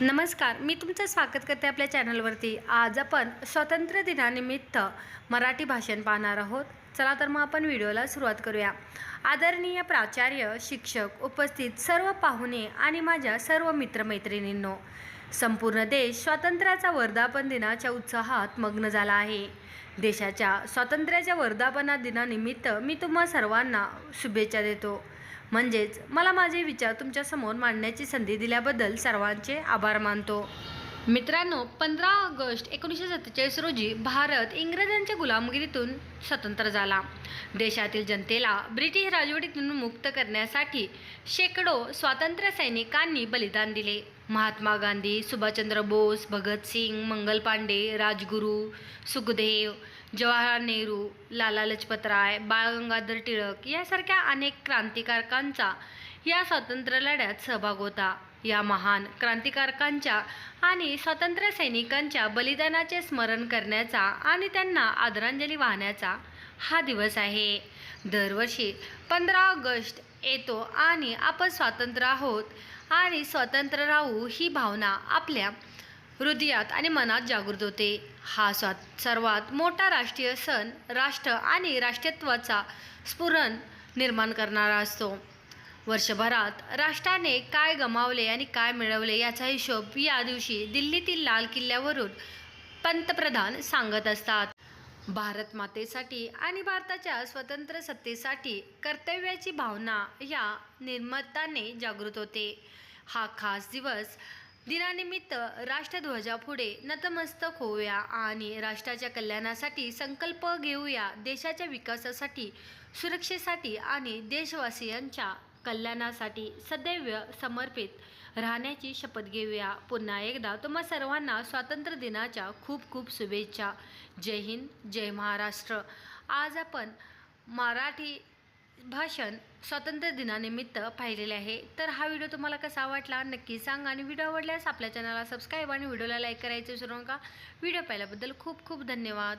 नमस्कार मी तुमचं स्वागत करते आपल्या चॅनलवरती. आज आपण स्वातंत्र्य दिनानिमित्त मराठी भाषण पाहणार आहोत. चला तर मग आपण व्हिडिओला सुरुवात करूया. आदरणीय प्राचार्य शिक्षक उपस्थित सर्व पाहुणे आणि माझ्या सर्व मित्रमैत्रिणींनो संपूर्ण देश स्वातंत्र्याचा वर्धापन दिनाच्या उत्साहात मग्न झाला आहे. देशाच्या स्वातंत्र्याच्या वर्धापना दिनानिमित्त मी तुम्हा सर्वांना शुभेच्छा देतो. म्हणजेच मला माझे विचार तुमच्यासमोर मांडण्याची संधी दिल्याबद्दल सर्वांचे आभार मानतो. मित्रांनो पंधरा ऑगस्ट एकोणीसशे सत्तेचाळीस रोजी भारत इंग्रजांच्या गुलामगिरीतून स्वतंत्र झाला. देशातील जनतेला ब्रिटिश राजवटीतून मुक्त करण्यासाठी शेकडो स्वातंत्र्य सैनिकांनी बलिदान दिले. महात्मा गांधी सुभाषचंद्र बोस भगतसिंग मंगल पांडे राजगुरू सुखदेव जवाहरलाल नेहरू लाला लजपतराय बाळ गंगाधर टिळक यासारख्या अनेक क्रांतिकारकांचा या स्वातंत्र्य लढ्यात सहभाग होता. या महान क्रांतिकारकांच्या आणि स्वातंत्र्य सैनिकांच्या बलिदानाचे स्मरण करण्याचा आणि त्यांना आदरांजली वाहण्याचा हा दिवस आहे. दरवर्षी पंधरा ऑगस्ट येतो आणि आपण स्वातंत्र्य आहोत आणि स्वतंत्र राहू ही भावना आपल्या हृदयात आणि मनात जागृत होते. हा स्वा सर्वात मोठा राष्ट्रीय सण राष्ट्र आणि राष्ट्रीयत्वाचा स्फुरण निर्माण करणारा असतो. वर्षभरात राष्ट्राने काय गमावले आणि काय मिळवले याचा हिशोब या दिवशी दिल्लीतील लाल किल्ल्यावरून पंतप्रधान सांगत असतात. भारत मातेसाठी आणि भारताच्या स्वतंत्र सत्तेसाठी कर्तव्याची भावना या निर्मताने जागृत होते. हा खास दिवस दिनानिमित्त राष्ट्रध्वजापुढे नतमस्तक होऊया आणि राष्ट्राच्या कल्याणासाठी संकल्प घेऊया. देशाच्या विकासासाठी सुरक्षेसाठी आणि देशवासियांच्या कल्याणासाठी सदैव समर्पित राहण्याची शपथ घेऊया. पुन्हा एकदा तुम्हा सर्वांना स्वातंत्र्य दिनाच्या खूप खूप शुभेच्छा. जय हिंद जय महाराष्ट्र. आज आपण मराठी भाषण स्वातंत्र्य दिनानिमित्त पाहिलेले आहे. तर हा व्हिडिओ तुम्हाला कसा वाटला नक्की सांगा आणि व्हिडिओ आवडल्यास आपल्या चॅनलला सबस्क्राईब आणि व्हिडिओला लाईक करायचं विसरू नका. व्हिडिओ पाहिल्याबद्दल खूप खूप धन्यवाद.